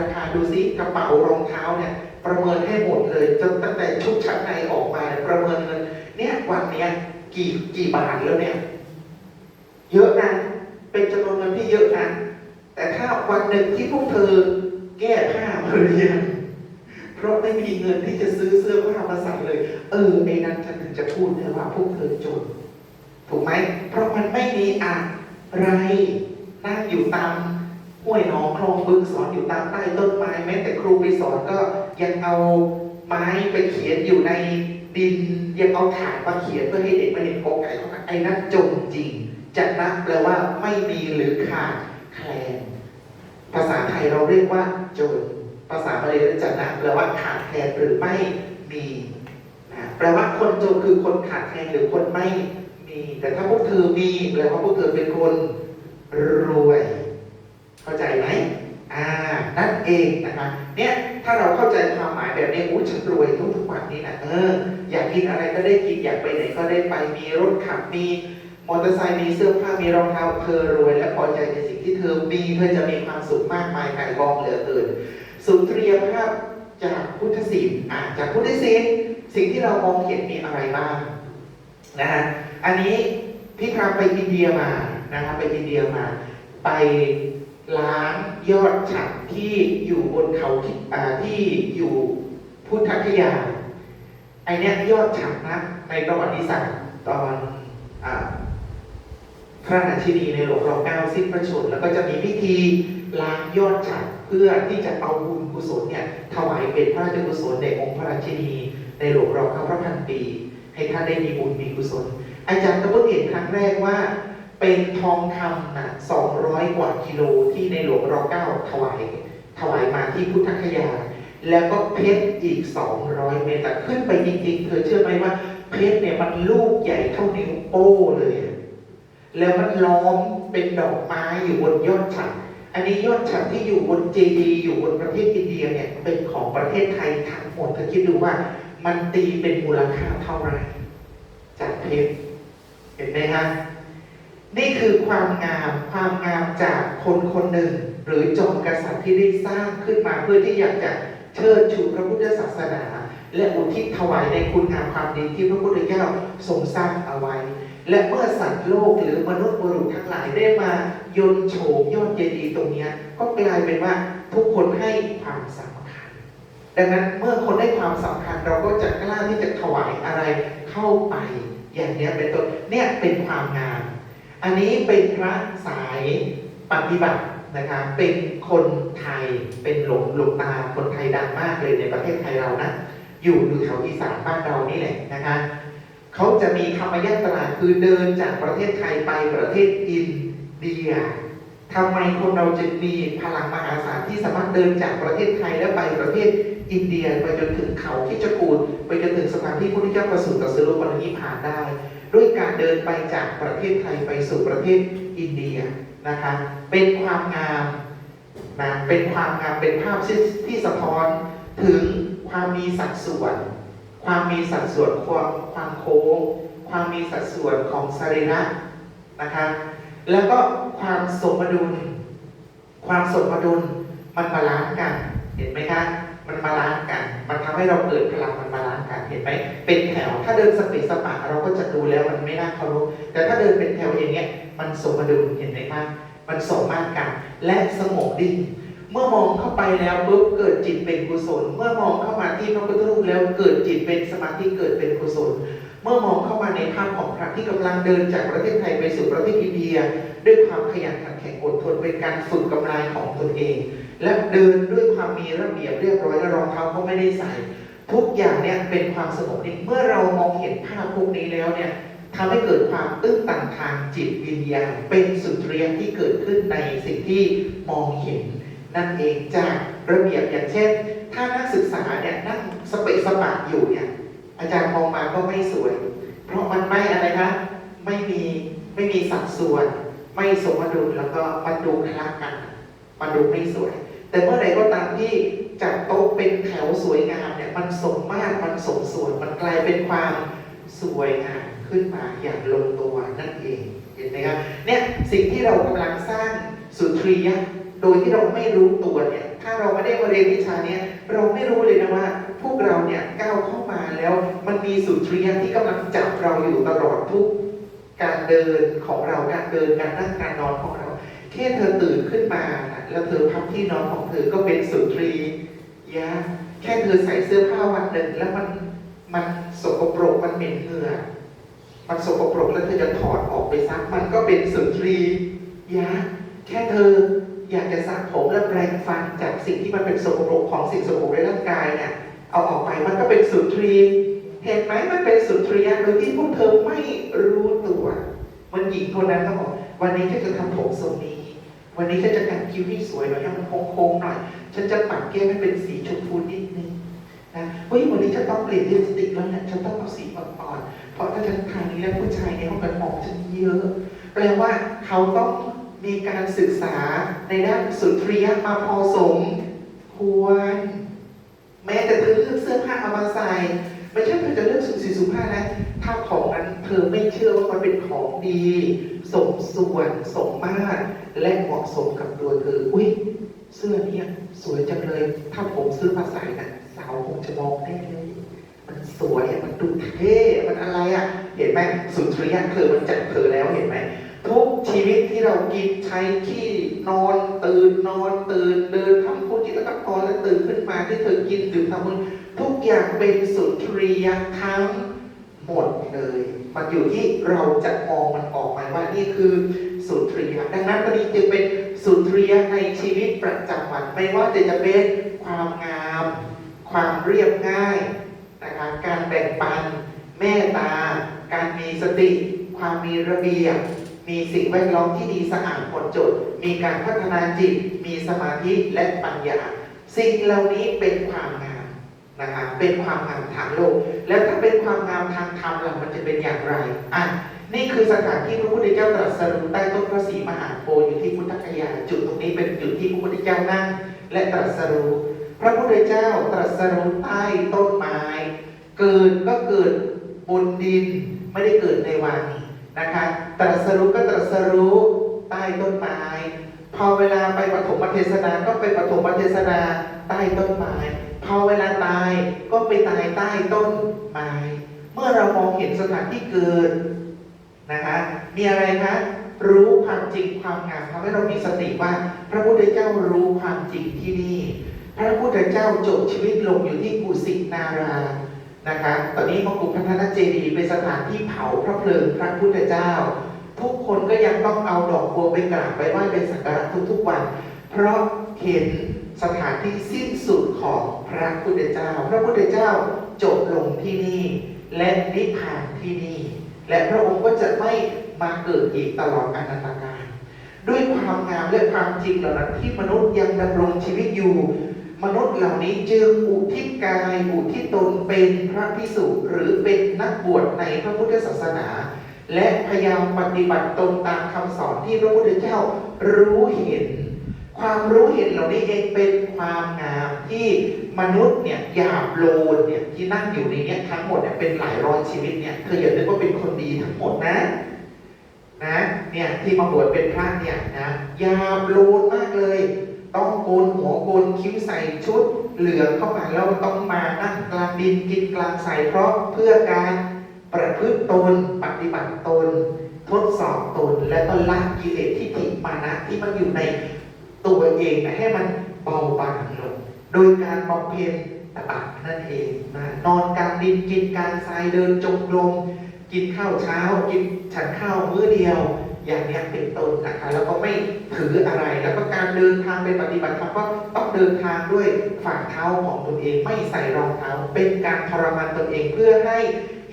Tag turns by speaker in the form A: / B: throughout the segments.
A: ราคาดูซิกระเป๋ารองเท้าเนี่ยประเมินให้หมดเลยจนตั้งแต่ชุดชั้นในออกมาเนี่ยประเมินเงินเนี่ยวันเนี้ยกี่กี่บาทแล้วเนี่ยเยอะนะเป็นจำนวนเงินที่เยอะนะแต่ถ้าวันหนึ่งที่พวกเธอแก้ผ้ามาเรียนเพราะไม่มีเงินที่จะซื้อเสื้อผ้ามาใส่เลย เออไอ้นั้นฉันถึงจะพูดได้ว่าพวกเธอจนถูกไหมเพราะมันไม่มีอะไรนั่งอยู่ตาม ห้วยหนองคลองบึงสอนอยู่ตามใต้ต้นไม้แม้แต่ครูไปสอนก็ยังเอาไม้ไปเขียนอยู่ในดินยังเอาถ่าดมาเขียนเพื่อให้เด็กมาเห็นกอไก่เขาไอ้นั่นจงจริงจะนับแปลว่าไม่มีหรือขาดแคลนภาษาไทยเราเรียกว่าจนภาษาบาลีเรียกจะนะแปลว่าขาดแคลนหรือไม่มีนะแปลว่าคนจนคือคนขาดแคลนหรือคนไม่มี แต่ถ้าพวกเธอมีแปลว่าพวกเธอเป็นคนรวย เข้าใจไหมอ่านั่นเองนะคะเนี่ยถ้าเราเข้าใจความหมายแบบนี้อู้ฉันรวยทุกทุกวันนี้นะเอออยากกินอะไรก็ได้กินอยากไปไหนก็ได้ไปมีรถขับมีมอเตอร์ไซค์มีเสื้อผ้ามีรองเท้าเธอรวยและพอใจในสิ่งที่เธอมีเธอจะมีความสุขมากมายไก่กองเหลือเกินสุนทรียภาพจากพุทธศิลป์อ่าจากพุทธศิลป์สิ่งที่เรามองเห็นมีอะไรบ้างนะฮะอันนี้พี่พาไปอินเดียมานะครับไปอินเดียมา ไป ล้างยอดฉัดที่อยู่บนเขาที่อ่าที่อยู่พุทธคยาไอเนี้ยยอดฉัดนะในประวัติศาสตร์ตอนอพระราชินีในหลวงรอเก้าสิ้นพระชนแล้วก็จะมีพิธีล้างยอดฉัดเพื่อที่จะเอาบุญกุศลเนี่ยถวายเป็นพระราชกุศลแด่องค์พระราชินี ในหลวงรอเก้าพระพันปี ให้ท่านได้มีบุญมีกุศล อาจารย์ก็เพิ่งเห็นครั้งแรกว่า เป็นทองคำนะ200กว่ากิโลที่ในหลวงรอเก้าถวายถวายมาที่พุทธคยา แล้วก็เพชรอีก200เมตรขึ้นไปจริงๆ เธอเชื่อไหมว่า เพชรเนี่ยมันลูกใหญ่เท่านิ้วโป้เลย แล้วมันล้อมเป็นดอกไม้อยู่บนยอดฉัดอันนี้ยอดฉัดที่อยู่บนเจดีอยู่บนประเทศอินเดียเนี่ยเป็นของประเทศไทยทั้งหมดเธอคิดดูว่ามันตีเป็นมูลค่าเท่าไหร่จากเพชรเห็นไหมฮะ นี่คือความงามความงามจากคนคนหนึ่ง หรือจอมกษัตริย์ที่ได้สร้างขึ้นมาเพื่อที่อยากจะเชิดชูพระพุทธศาสนา และอุทิศถวายในคุณงามความดีที่พระพุทธเจ้าทรงสร้างเอาไว้ และเมื่อสัตว์โลกหรือมนุษย์บุรุษทั้งหลายได้มายนโฉมยอดเจดีย์ตรงนี้ก็กลายเป็นว่าทุกคนให้ความสำคัญ ดังนั้นเมื่อคนได้ความสำคัญเราก็จะกล้าที่จะถวายอะไรเข้าไป อย่างนี้เป็นต้นเนี่ยเป็นความงาม อันนี้เป็นพระสายปฏิบัตินะคะเป็นคนไทยเป็นหลวงหลวงตาคนไทยดังมากเลยในประเทศไทยเรานะ อยู่อยู่แถวอีสานบ้านเรานี่แหละนะคะเขาจะมีธรรมยาตราคือเดินจากประเทศไทยไปประเทศอินเดียทำไมคนเราจึงมีพลังมหาศาลที่สามารถเดินจากประเทศไทยแล้วไปประเทศ อินเดียไปจนถึงเขาคิจกูฏไปจนถึงสถานที่พระพุทธเจ้าประสูติตรัสรู้ปรินิพพานได้ ด้วยการเดินไปจากประเทศไทยไปสู่ประเทศอินเดียนะคะเป็นความงามนะเป็นความงามเป็นภาพที่ที่สะท้อนถึงความมีสัดส่วน ความมีสัดส่วนความความโค้งความมีสัดส่วนของสรีระนะคะแล้วก็ความสมดุล ความสมดุลมันบาลานซ์กันเห็นไหมคะ มันบาลานซ์กัน มันทำให้เราเกิดพลังมันบาลานซ์กันเห็นไหมเป็นแถว ถ้าเดินสเปซสปะเราก็จะดูแล้วมันไม่น่าเคารพแต่ถ้าเดินเป็นแถวอย่างเงี้ย มันสมดุลเห็นไหมคะมันสมมาตรกัน และสงบดิ่งเมื่อมองเข้าไปแล้วปุ๊บเกิดจิตเป็นกุศล เมื่อมองเข้ามาที่พระพุทธรูปแล้วเกิดจิตเป็นสมาธิเกิดเป็นกุศล เมื่อมองเข้ามาในภาพของพระที่กำลังเดินจากประเทศไทยไปสู่ประเทศอินเดีย ด้วยความขยันขันแข็งอดทนเป็นการฝึกกำลังของตนเอง และเดินด้วยความมีระเบียบเรียบร้อยและรองเท้าก็ไม่ได้ใส่ ทุกอย่างเนี่ยเป็นความสงบนิ่งเมื่อเรามองเห็นภาพพวกนี้แล้วเนี่ยทำให้เกิดความตื้นตันทางจิตวิญญาณเป็นสุนทรียที่เกิดขึ้นในสิ่งที่มองเห็น นั่นเองจากระเบียบอย่างเช่น ถ้านักศึกษาเนี่ยนั่งสเปะสปะอยู่เนี่ยอาจารย์มองมาก็ไม่สวย เพราะมันไม่อะไรคะไม่มีไม่มีสัดส่วน ไม่สมดุลแล้วก็มันดูคละกันมันดูไม่สวย แต่เมื่อใดก็ตามที่จัดโต๊ะเป็นแถวสวยงามเนี่ยมันสมมาตรมันสมส่วนมันกลายเป็นความสวยงามขึ้นมาอย่างลงตัวนั่นเองเห็นไหมครับเนี่ยสิ่งที่เรากำลังสร้างสุนทรียะโดยที่เราไม่รู้ตัวเนี่ยถ้าเราไม่ได้มาเรียนวิชาเนี้ยเราไม่รู้เลยนะว่า พวกเราเนี่ยก้าวเข้ามาแล้ว มันมีสุนทรียะที่กำลังจับเราอยู่ตลอดทุกการเดินของเราการเดินการนั่งการนอนของเรา แค่เธอตื่นขึ้นมาแล้วเธอพับที่นอนของเธอก็เป็นสุนทรียะแค่เธอใส่เสื้อผ้าวันหนึ่งแล้วมันมันสกปรกมันเหม็นเหงื่อมันสกปรกแล้วเธอจะถอดออกไปซักมันก็เป็นสุนทรียะแค่เธออยากจะสระผมและแปรงฟันจากสิ่งที่มันเป็นสกปรกของสิ่งสกปรกในร่างกายเนี่ยเอาออกไปมันก็เป็นสุนทรีเห็นไหมมันเป็นสุนทรียะโดยที่พวกเธอไม่รู้ตัว มันหญิงคนนั้นเขาบอกวันนี้ฉันจะทำผมทรงนี้ วันนี้ฉันจะแต่งคิ้วให้สวยหน่อยให้มันโค้งๆหน่อย ฉันจะปัดแก้มให้เป็นสีชมพูนิดนึงนะเฮ้ยวันนี้ฉันต้องเปลี่ยนลิปสติกแล้วเนี่ยฉันต้องเอาสีอ่อนๆเพราะถ้าฉันทานี้แล้วผู้ชายในห้องกันมองฉันเยอะ แปลว่าเขาต้องมีการศึกษาในด้านสุนทรียมาพอสมควร แม้แต่เธอเลือกเสื้อผ้าเอามาใส่ไม่ใช่เธอจะเลือกสุสีสุ่มห้านะถ้าของนั้นเธอไม่เชื่อว่ามันเป็นของดี สมส่วนสมมาตร และเหมาะสมกับตัวเธอ อุ้ยเสื้อเนี้ยสวยจังเลย ถ้าผมซื้อมาใส่นะสาวคงจะมองได้เลย มันสวยมันดูเท่มันอะไรอะ เห็นไหมสุนทรียะเธอมันจับเธอแล้วเห็นไหมทุกชีวิตที่เรากินใช้ขี้นอนตื่นนอนตื่นเดินทำพูดจิตแล้วก็นอนแล้วตื่นขึ้นมาที่เธอกินดื่มทำมือทุกอย่างเป็นสุนทรียะทั้งหมดเลย มันอยู่ที่เราจะมองมันออกไหมว่านี่คือ สุนทรียะดังนั้นตอนนี้จึงเป็นสุนทรียะในชีวิตประจำวัน ไม่ว่าจะเป็นความงาม ความเรียบง่ายนะคะการแบ่งปันเมตตา การมีสติ ความมีระเบียบมีสิ่งแวดล้อมที่ดีสะอาดหมดจด มีการพัฒนาจิต มีสมาธิและปัญญา สิ่งเหล่านี้เป็นความงามนะคะเป็นความงามทางโลก แล้วถ้าเป็นความงามทางธรรมล่ะมันจะเป็นอย่างไรอะ นี่คือสถานที่พระพุทธเจ้าตรัสรู้ใต้ต้นพระศรีมหาโพธิ์อยู่ที่พุทธคยา จุดตรงนี้เป็นจุดที่พระพุทธเจ้านั่งและตรัสรู้พระพุทธเจ้าตรัสรู้ใต้ต้นไม้ เกิดก็เกิดบนดินไม่ได้เกิดในวังนะคะตรัสรู้ก็ตรัสรู้ใต้ต้นไม้ พอเวลาไปปฐมเทศนาก็ไปปฐมเทศนาใต้ต้นไม้ พอเวลาตายก็ไปตายใต้ต้นไม้ เมื่อเรามองเห็นสถานที่เกิด นะคะมีอะไรคะรู้ความจริงความงามทำให้เรามีสติว่า พระพุทธเจ้ารู้ความจริงที่นี่ พระพุทธเจ้าจบชีวิตลงอยู่ที่กุสินารานะคะตอนนี้มกุฎพัฒนเจดียเป็นสถานที่เผาพระเพลิงพระพุทธเจ้า ทุกคนก็ยังต้องเอาดอกบัวไปกราบไปไหว้เป็นสักการะทุกๆวัน เพราะเห็นสถานที่สิ้นสุดของพระพุทธเจ้า พระพุทธเจ้าจบลงที่นี่ และนิพพานที่นี่ และพระองค์ก็จะไม่มาเกิดอีกตลอดอนันตกาลด้วยความงามและความจริงเหล่านั้นที่มนุษย์ยังดำรงชีวิตอยู่ มนุษย์เหล่านี้จึงอุทิศกายอุทิศตนเป็นพระพิสุหรือเป็นนักบวชในพระพุทธศาสนา และพยายามปฏิบัติตนตามคำสอนที่พระพุทธเจ้ารู้เห็น ความรู้เห็นเหล่านี้เองเป็นความงามที่มนุษย์เนี่ยหยาบโลนเนี่ยที่นั่งอยู่ในนี้ทั้งหมดเนี่ยเป็นหลายร้อยชีวิตเนี่ยเธออย่านึกว่าเป็นคนดีทั้งหมดนะนะเนี่ยที่มาบวชเป็นพระเนี่ยนะยาบโลนมากเลย ต้องโกนหัวโกนคิ้วใส่ชุด เหลืองเข้ามาแล้วต้องมานั่งกลางดินกินกลางใสเพราะเพื่อการประพฤติตนปฏิบัติตน ทดสอบตนและก็ละกิเลสที่ถิมานะที่มันอยู่ใน ตัวเองให้มันเบาบางลง โดยการบำเพ็ญตบะนั่นเองนะนอนกลางดินกินกลางทรายเดินจงกรมกินข้าวเช้า กินฉันข้าวมื้อเดียว อย่างนี้เป็นต้นนะคะแล้วก็ไม่ถืออะไร แล้วก็การเดินทางไปปฏิบัติธรรมก็ต้องเดินทางด้วยฝ่าเท้าของตนเองไม่ใส่รองเท้า เป็นการทรมานตนเองเพื่อให้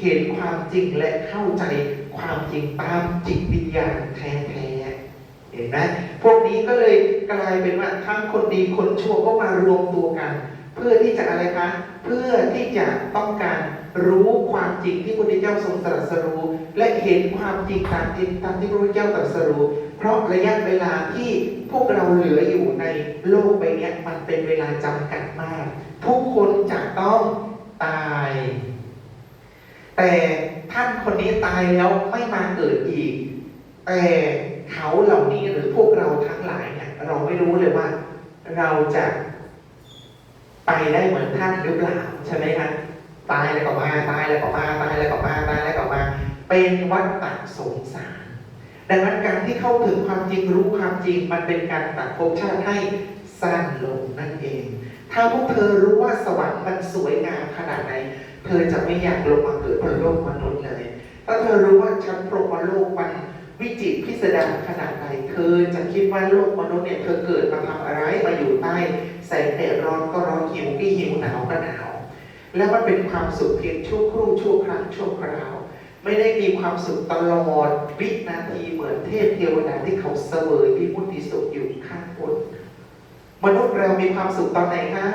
A: เห็นความจริงและเข้าใจความจริงตามจิตวิญญาณแท้ เห็นไหมพวกนี้ก็เลยกลายเป็นว่าทั้งคนดีคนชั่วก็มารวมตัวกัน เพื่อที่จะอะไรคะเพื่อที่จะต้องการรู้ความจริงที่พระพุทธเจ้าทรงตรัสรู้ และเห็นความจริงตามที่ตามที่พระพุทธเจ้าตรัสรู้ เพราะระยะเวลาที่พวกเราเหลืออยู่ในโลกใบนี้มันเป็นเวลาจำกัดมาก ทุกคนจะต้องตาย แต่ท่านคนนี้ตายแล้วไม่มาเกิดอีก แต่ เขาเหล่านี้หรือพวกเราทั้งหลายเนี่ยเราไม่รู้เลยว่า เราจะไปได้เหมือนท่านหรือเปล่าใช่ไหมฮะตายแล้วก็มาตายแล้วก็มาตายแล้วก็มาตายแล้วก็มา เป็นวัฏฏะสงสารดังนั้นการที่เข้าถึงความจริงรู้ความจริงมันเป็นการตัดภพชาติให้สั้นลงนั่นเอง ถ้าพวกเธอรู้ว่าสวรรค์มันสวยงามขนาดไหน เธอจะไม่อยากลงมาเกิดบนโลกมนุษย์เลย ถ้าเธอรู้ว่าชั้นพรหมโลกมัน วิจิตรพิสดารขนาดไหนเธอจะคิดว่าโลกมนุษย์เนี่ยเธอเกิดมาทำอะไรมาอยู่ใต้แสงแดดร้อนก็ร้อนหิวก็หิวหนาวก็หนาว แล้วมันเป็นความสุขเพียงชั่วครู่ชั่วครั้งชั่วคราว ไม่ได้มีความสุขตลอดวินาทีเหมือนเทพเทวดาที่เขาเสวยวิมุติสุขอยู่ข้างบนมนุษย์เรามีความสุขตอนไหนคะ